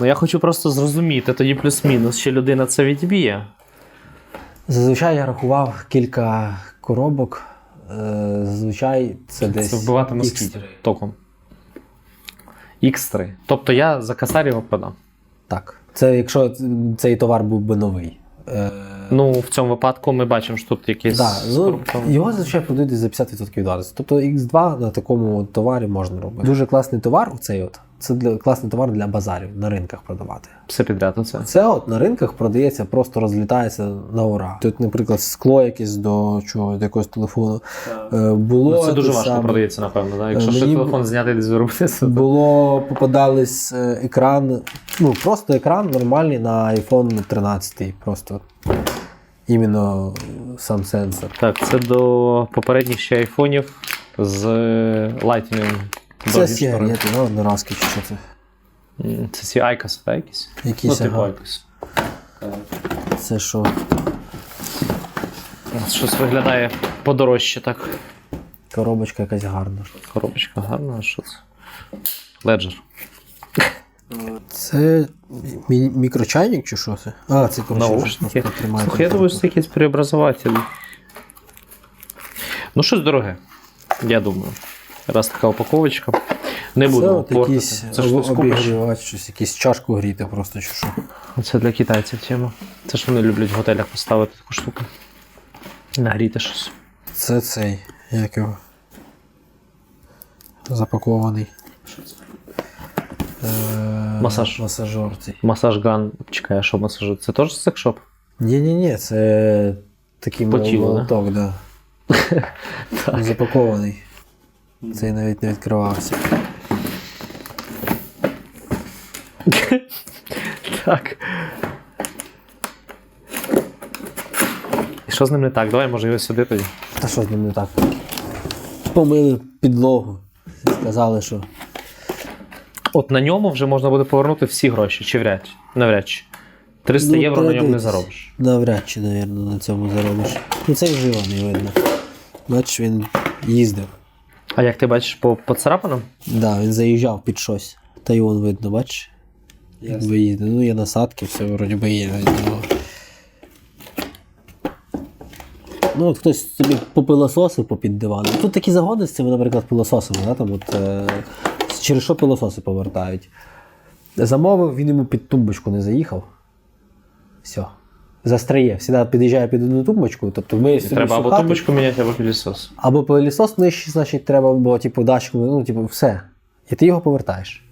Ну я хочу просто зрозуміти, тоді плюс-мінус, чи людина це відб'є. Зазвичай я рахував кілька коробок. Е, Зазвичай це десь. Це вбиватиме X3. Током. X3. Тобто я за його продам. Так. Це якщо цей товар був би новий. Е, Ну, в цьому випадку ми бачимо, що тут якийсь. Да, ну, його зазвичай продають за 50% від. Тобто X2 на такому товарі можна робити. Дуже класний товар, оцей от. Це для, класний товар для базарів на ринках продавати. Все підряд оце. Це от на ринках продається, просто розлітається на ура. Тут, наприклад, скло якесь до чого, до якогось телефону. Е, було Ну, це дуже важко саме. продається, напевно. Да? Якщо Е, ще телефон зняти десь з виробництва, то Було попадались е, екран, ну просто екран нормальний на iPhone 13. Просто іменно е, сам сенсор. Так, це до попередніх ще айфонів з Lightning. Це штори. ну, одноразки чи що це. Це ці Айкос, так, якісь? Якісь, ну, типу ага. Айкос. Це що? Щось виглядає подорожче так. Коробочка якась гарна. Коробочка гарна, а що це? Леджер. Це мі- мікрочайник чи що це? А, це Наушники. тримає Слухай, я думаю, що це якийсь преобразователь. Ну, щось дороге. Я думаю. Раз така упаковочка. Не Це буду от якийсь Це ж обігрівач, щось, якийсь чашку гріти просто чи що. Це для китайців тема. Це ж вони люблять в готелях поставити таку штуку. Нагріти щось. Це цей, як його. Запакований. Е, Масаж. Масажор цей. Масаж ган. Чекай, а що масаж? Це теж секшоп? Ні-ні-ні, це такий По тілу, да? молоток, да. Запакований. Цей навіть не відкривався. Так. І що з ним не так? Давай, може, його сюди тоді. Та що з ним не так? Помили підлогу. Сказали, що. От на ньому вже можна буде повернути всі гроші, чи вряд? Навряд чи. 300 євро на ньому не заробиш. Навряд чи, навірно, на цьому заробиш. Ну цей вживаний видно. Бачиш, він їздив. А як ти бачиш по поцарапанам? Да, він заїжджав під щось. Та й вон видно, бачиш? Як виїзде. Ну, є насадки, все вроді би є. Ну, от хтось собі попилососив попід диваном. Тут такі загони з цими, наприклад, пилососами, да? там от, е, через що пилососи повертають. Замовив, він йому під тумбочку не заїхав. Все. Застряє. Всіда під'їжджає під одну тумбочку, тобто ми собі Треба або хату- тумбочку міняти, або пилісос. або пилісос нижчий, значить, треба, бо типу, датчик, ну, типу, все. І ти його повертаєш.